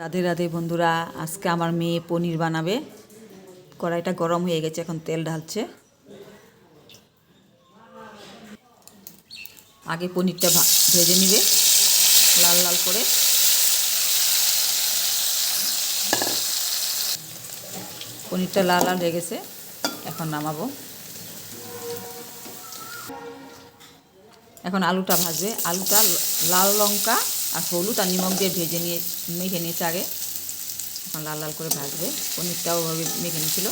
রাধে রাধে বন্ধুরা, আজকে আমার মেয়ে পনির বানাবে। কড়াইটা গরম হয়ে গেছে, এখন তেল ঢালছে। আগে পনিরটা ভেজে নিবে, লাল লাল করে। পনিরটা লাল লাল হয়ে গেছে, এখন নামাবো। এখন আলুটা ভাজবে। আলুটা লাল লঙ্কা আর হলুদ আর নিমক দিয়ে ভেজে নিয়ে, মেখে নিয়েছে আগে। এখন লাল লাল করে ভাজবে। পনিরটাও ওভাবে মেখে নিয়েছিল।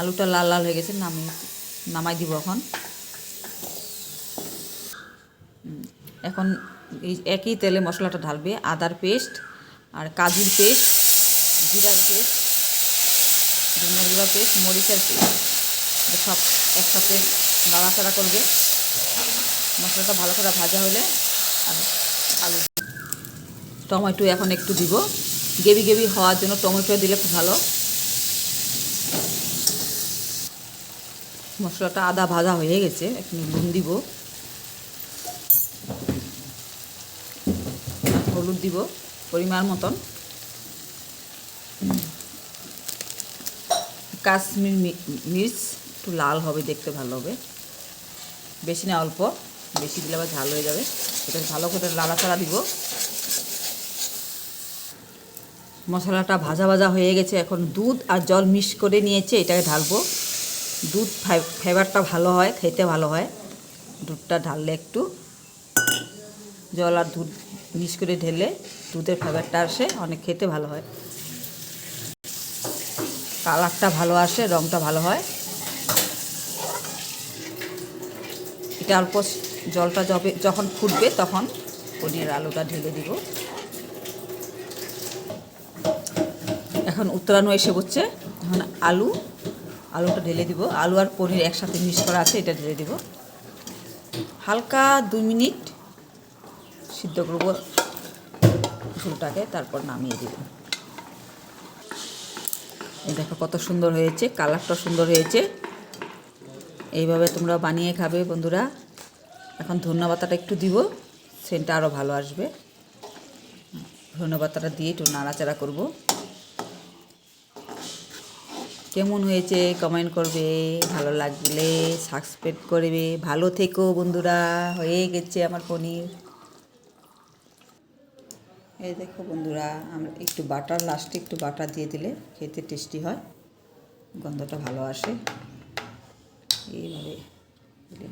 আলুটা লাল লাল হয়ে গেছে নামিয়ে নামাই দিব এখন। এখন এই একই তেলে মশলাটা ঢালবে। আদার পেস্ট আর কাজুর পেস্ট, জিরার পেস্ট, ধনিয়ার গুঁড়া পেস্ট, মরিচের পেস্ট। সব একসাথে নাড়াচাড়া করবে। মশলাটা ভালো করে ভাজা হলে আলু টমেটো এখন একটু দিব। গেবি গেবি হওয়ার জন্য টমেটো দিলে খুব ভালো। মশলাটা আদা ভাজা হয়ে গেছে একটু নুন দিব। হলুদ দিব, পরিমাণ মতন। কাশ্মীর মির্চ একটু লাল হবে, দেখতে ভালো হবে। বেশি না অল্প, বেশি দিলে আবার ঝাল হয়ে যাবে। এটা ভালো করে লাড়াচাড়া দিব। মশলাটা ভাজা ভাজা হয়ে গেছে। এখন দুধ আর জল মিক্স করে নিয়েছে, এটাকে ঢালবো। দুধ ফ্লেভারটা ভালো হয়, খেতে ভালো হয়। দুধটা ঢাললে একটু জল আর দুধ মিক্স করে ঢেলে দুধের ফ্লেভারটা আসে, অনেক খেতে ভালো হয়। কালারটা ভালো আসে রঙটা ভালো হয়। এটা অল্প জলটা যবে যখন ফুটবে তখন পনির আলুটা ঢেলে দিব। এখন উত্তরানো এসে পড়ছে। এখন আলু, আলুটা ঢেলে দিব। আলু আর পনির একসাথে মিক্স করা আছে, এটা ঢেলে দিব। হালকা দুই মিনিট সিদ্ধ করব ঝোলটাকে, তারপর নামিয়ে দিব। দেখো কত সুন্দর হয়েছে, কালারটা সুন্দর হয়েছে। এইভাবে তোমরা বানিয়ে খাবে বন্ধুরা। এখন ধন্যবাদটা একটু দিব, সেন্টটা আরও ভালো আসবে। ধন্যবাদটা দিয়ে একটু নাড়াচাড়া করব। কেমন হয়েছে কমেন্ট করবে, ভালো লাগলে সাবস্ক্রাইব করবে। ভালো থেকো বন্ধুরা, হয়ে গেছে আমার পনির। এই দেখো বন্ধুরা, আমরা একটু বাটার লাস্টে একটু বাটার দিয়ে দিলে খেতে টেস্টি হয়, গন্ধটা ভালো আসে। এইভাবে দিলে।